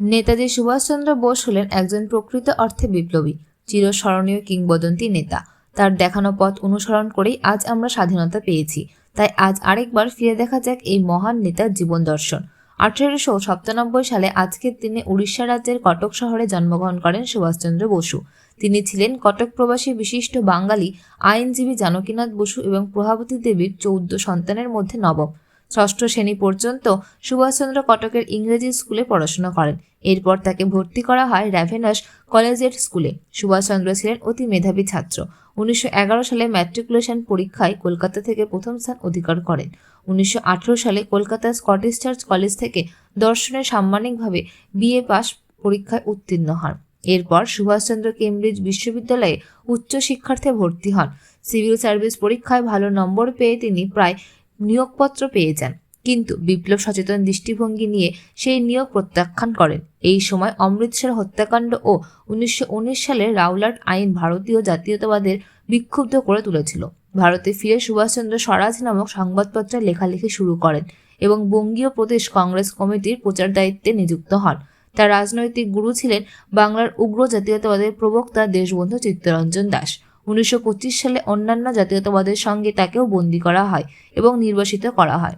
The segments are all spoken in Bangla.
নেতাজি সুভাষচন্দ্র বোস হলেন একজন প্রকৃত অর্থে বিপ্লবী, চিরস্মরণীয় কিংবদন্তি নেতা। তার দেখানো পথ অনুসরণ করেই আজ আমরা স্বাধীনতা পেয়েছি। তাই আজ আরেকবার ফিরে দেখা যাক এই মহান নেতার জীবন দর্শন। আঠেরোশো সাতানব্বই সালে আজকের দিনে উড়িষ্যা রাজ্যের কটক শহরে জন্মগ্রহণ করেন সুভাষচন্দ্র বসু। তিনি ছিলেন কটক প্রবাসী বিশিষ্ট বাঙালি, আইনজীবী জানকীনাথ বসু এবং প্রভাবতী দেবীর চৌদ্দ সন্তানের মধ্যে নবম। ষষ্ঠ শ্রেণি পর্যন্ত সুভাষচন্দ্র কটকের ইংরেজি স্কুলে পড়াশোনা করেন। এরপর তাকে ভর্তি করা হয় র্যাভেনাস কলেজের স্কুলে। সুভাষচন্দ্র ছিলেন অতি মেধাবী ছাত্র। উনিশশো এগারো সালে ম্যাট্রিকুলেশন পরীক্ষায় কলকাতা থেকে প্রথম স্থান অধিকার করেন। উনিশশো আঠেরো সালে কলকাতা স্কটিশ চার্চ কলেজ থেকে দর্শনে সাম্মানিকভাবে বিএ পাস পরীক্ষায় উত্তীর্ণ হন। এরপর সুভাষচন্দ্র কেমব্রিজ বিশ্ববিদ্যালয়ে উচ্চ শিক্ষার্থে ভর্তি হন। সিভিল সার্ভিস পরীক্ষায় ভালো নম্বর পেয়ে তিনি প্রায় নিয়োগপত্র পেয়ে যান। কিন্তু বিপ্লব সচেতন দৃষ্টিভঙ্গি নিয়ে সেই নিয়োগ প্রত্যাখ্যান করেন। এই সময় অমৃতসর হত্যাকাণ্ড ও উনিশশো সালের রাউলাট আইন ভারতীয় জাতীয়তাবাদের বিক্ষুব্ধ করে তুলেছিল। ভারতে ফিরে সুভাষচন্দ্র স্বরাজ নামক সংবাদপত্রে লেখালেখি শুরু করেন এবং বঙ্গীয় প্রদেশ কংগ্রেস কমিটির প্রচার দায়িত্বে নিযুক্ত হন। তার রাজনৈতিক গুরু ছিলেন বাংলার উগ্র জাতীয়তাবাদের প্রবক্তা দেশবন্ধু চিত্তরঞ্জন দাস। উনিশশো পঁচিশ সালে অন্যান্য জাতীয়তাবাদের সঙ্গে তাকেও বন্দি করা হয় এবং নির্বাসিত করা হয়।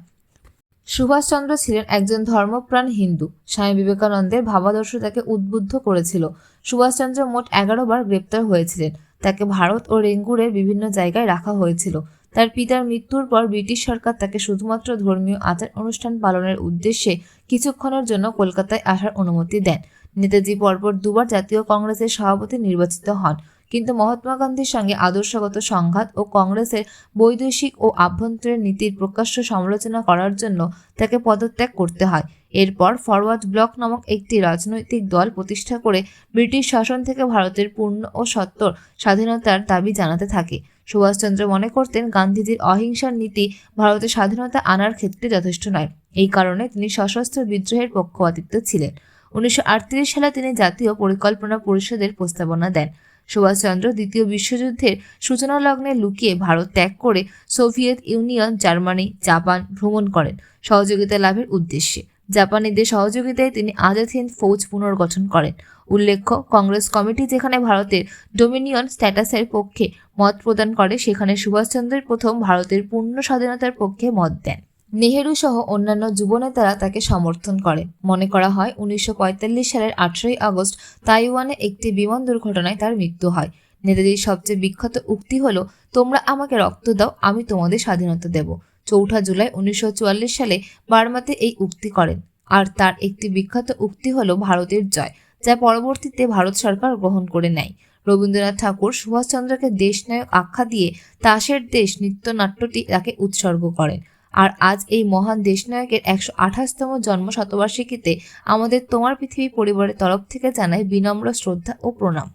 সুভাষচন্দ্র ছিলেন একজন ধর্মপ্রাণ হিন্দু। স্বামী বিবেকানন্দের ভাবাদর্শ তাকে উদ্বুদ্ধ করেছিল। সুভাষচন্দ্র মোট এগারো বার গ্রেপ্তার হয়েছিলেন। তাকে ভারত ও রেঙ্গুরের বিভিন্ন জায়গায় রাখা হয়েছিল। তার পিতার মৃত্যুর পর ব্রিটিশ সরকার তাকে শুধুমাত্র ধর্মীয় আচার অনুষ্ঠান পালনের উদ্দেশ্যে কিছুক্ষণের জন্য কলকাতায় আসার অনুমতি দেন। নেতাজি পরপর দুবার জাতীয় কংগ্রেসের সভাপতি নির্বাচিত হন। কিন্তু মহাত্মা গান্ধীর সঙ্গে আদর্শগত সংঘাত ও কংগ্রেসের বৈদেশিক ও আভ্যন্তরীণ নীতির প্রকাশ্য সমালোচনা করার জন্য তাকে পদত্যাগ করতে হয়। এরপর ফরওয়ার্ড ব্লক নামক একটি রাজনৈতিক দল প্রতিষ্ঠা করে ব্রিটিশ শাসন থেকে ভারতের পূর্ণ ও সত্তর স্বাধীনতার দাবি জানাতে থাকে। সুভাষচন্দ্র মনে করতেন গান্ধীজির অহিংসার নীতি ভারতের স্বাধীনতা আনার ক্ষেত্রে যথেষ্ট নয়। এই কারণে তিনি সশস্ত্র বিদ্রোহের পক্ষপাতিত্ব ছিলেন। উনিশশো আটত্রিশ সালে তিনি জাতীয় পরিকল্পনা পরিষদের প্রস্তাবনা দেন। সুভাষচন্দ্র দ্বিতীয় বিশ্বযুদ্ধের সূচনা লগ্নে লুকিয়ে ভারত ত্যাগ করে সোভিয়েত ইউনিয়ন, জার্মানি, জাপান ভ্রমণ করেন সহযোগিতা লাভের উদ্দেশ্যে। জাপানিদের সহযোগিতায় তিনি আজাদ হিন্দ ফৌজ পুনর্গঠন করেন। উল্লেখ্য, কংগ্রেস কমিটি যেখানে ভারতের ডোমিনিয়ন স্ট্যাটাসের পক্ষে মত প্রদান করে, সেখানে সুভাষচন্দ্রের প্রথম ভারতের পূর্ণ স্বাধীনতার পক্ষে মত দেন। নেহেরু সহ অন্যান্য যুবনেতারা তাকে সমর্থন করে। মনে করা হয়, উনিশশো পঁয়তাল্লিশ সালের আঠেরোই আগস্ট তাইওয়ানে একটি বিমান দুর্ঘটনায় তার মৃত্যু হয়। নেতাজির সবচেয়ে বিখ্যাত উক্তি হলো, তোমরা আমাকে রক্ত দাও, আমি তোমাদের স্বাধীনতা দেব। চৌঠা জুলাই উনিশশো চুয়াল্লিশ সালে বার্মাতে এই উক্তি করেন। আর তার একটি বিখ্যাত উক্তি হল, ভারতের জয় যা পরবর্তীতে ভারত সরকার গ্রহণ করে নেয়। রবীন্দ্রনাথ ঠাকুর সুভাষচন্দ্রকে দেশনায়ক আখ্যা দিয়ে, তাসের দেশ নৃত্যনাট্যটি তাকে উৎসর্গ করেন। আর আজ এই মহান দেশনায়কের একশো আঠাশতম জন্ম শতবার্ষিকীতে আমাদের তোমার পৃথিবী পরিবারের তরফ থেকে জানাই বিনম্র শ্রদ্ধা ও প্রণাম।